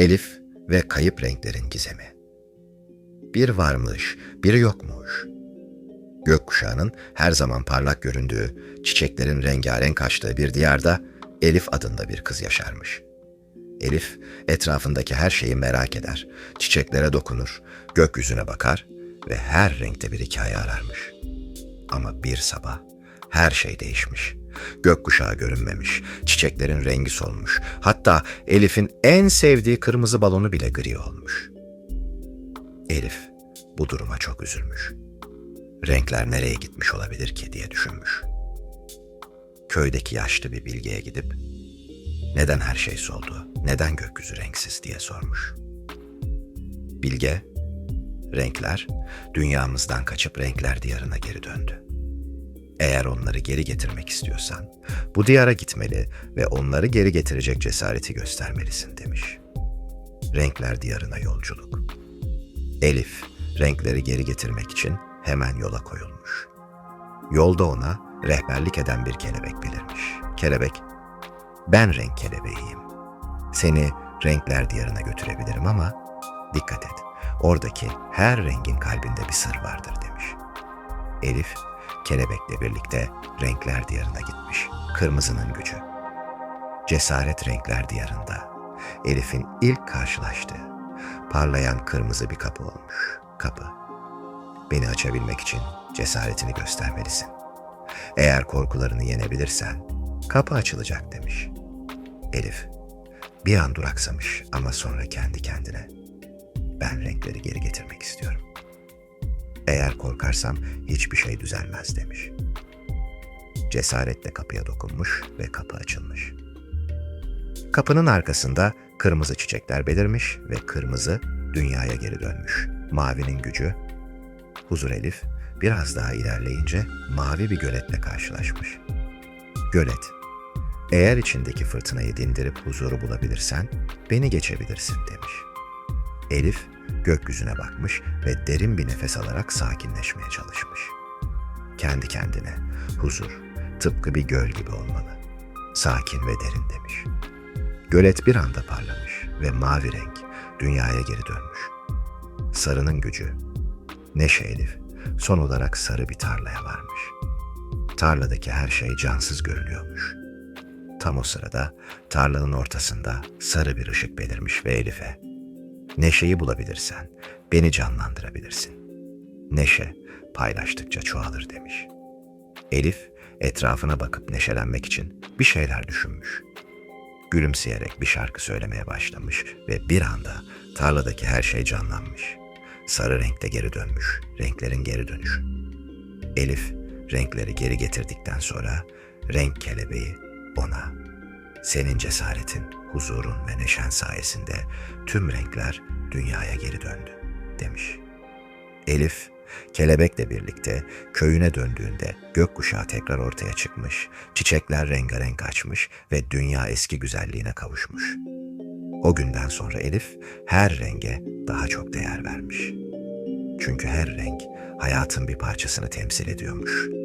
Elif ve kayıp renklerin gizemi. Bir varmış, biri yokmuş. Gökkuşağının her zaman parlak göründüğü, çiçeklerin rengarenk açtığı bir diyarda Elif adında bir kız yaşarmış. Elif etrafındaki her şeyi merak eder, çiçeklere dokunur, gökyüzüne bakar ve her renkte bir hikaye ararmış. Ama bir sabah her şey değişmiş. Gökkuşağı görünmemiş, çiçeklerin rengi solmuş. Hatta Elif'in en sevdiği kırmızı balonu bile gri olmuş. Elif bu duruma çok üzülmüş. Renkler nereye gitmiş olabilir ki diye düşünmüş. Köydeki yaşlı bir bilgeye gidip neden her şey soldu, neden gökyüzü renksiz diye sormuş. Bilge, renkler dünyamızdan kaçıp renkler diyarına geri döndü. Eğer onları geri getirmek istiyorsan, bu diyara gitmeli ve onları geri getirecek cesareti göstermelisin demiş. Renkler diyarına yolculuk. Elif, renkleri geri getirmek için hemen yola koyulmuş. Yolda ona rehberlik eden bir kelebek belirmiş. Kelebek, ben renk kelebeğiyim. Seni renkler diyarına götürebilirim ama dikkat et, oradaki her rengin kalbinde bir sır vardır demiş. Elif, kelebekle birlikte renkler diyarına gitmiş. Kırmızının gücü. Cesaret renkler diyarında. Elif'in ilk karşılaştığı parlayan kırmızı bir kapı olmuş. Kapı. Beni açabilmek için cesaretini göstermelisin. Eğer korkularını yenebilirsen kapı açılacak demiş. Elif bir an duraksamış ama sonra kendi kendine ben renkleri geri getirmek istiyorum. Korkarsam hiçbir şey düzelmez demiş. Cesaretle kapıya dokunmuş ve kapı açılmış. Kapının arkasında kırmızı çiçekler belirmiş ve kırmızı dünyaya geri dönmüş. Mavinin gücü. Huzur Elif biraz daha ilerleyince mavi bir göletle karşılaşmış. Gölet. Eğer içindeki fırtınayı dindirip huzuru bulabilirsen beni geçebilirsin demiş. Elif gökyüzüne bakmış ve derin bir nefes alarak sakinleşmeye çalışmış. Kendi kendine huzur tıpkı bir göl gibi olmalı. Sakin ve derin demiş. Gölet bir anda parlamış ve mavi renk dünyaya geri dönmüş. Sarının gücü. Neşe Elif son olarak sarı bir tarlaya varmış. Tarladaki her şey cansız görünüyormuş. Tam o sırada tarlanın ortasında sarı bir ışık belirmiş ve Elif'e Neşeyi bulabilirsen beni canlandırabilirsin. Neşe paylaştıkça çoğalır demiş. Elif etrafına bakıp neşelenmek için bir şeyler düşünmüş. Gülümseyerek bir şarkı söylemeye başlamış ve bir anda tarladaki her şey canlanmış. Sarı renkte geri dönmüş, renklerin geri dönüşü. Elif renkleri geri getirdikten sonra renk kelebeği ona senin cesaretin, huzurun ve neşen sayesinde tüm renkler dünyaya geri döndü, demiş. Elif, kelebekle birlikte köyüne döndüğünde gökkuşağı tekrar ortaya çıkmış, çiçekler rengarenk açmış ve dünya eski güzelliğine kavuşmuş. O günden sonra Elif her renge daha çok değer vermiş. Çünkü her renk hayatın bir parçasını temsil ediyormuş.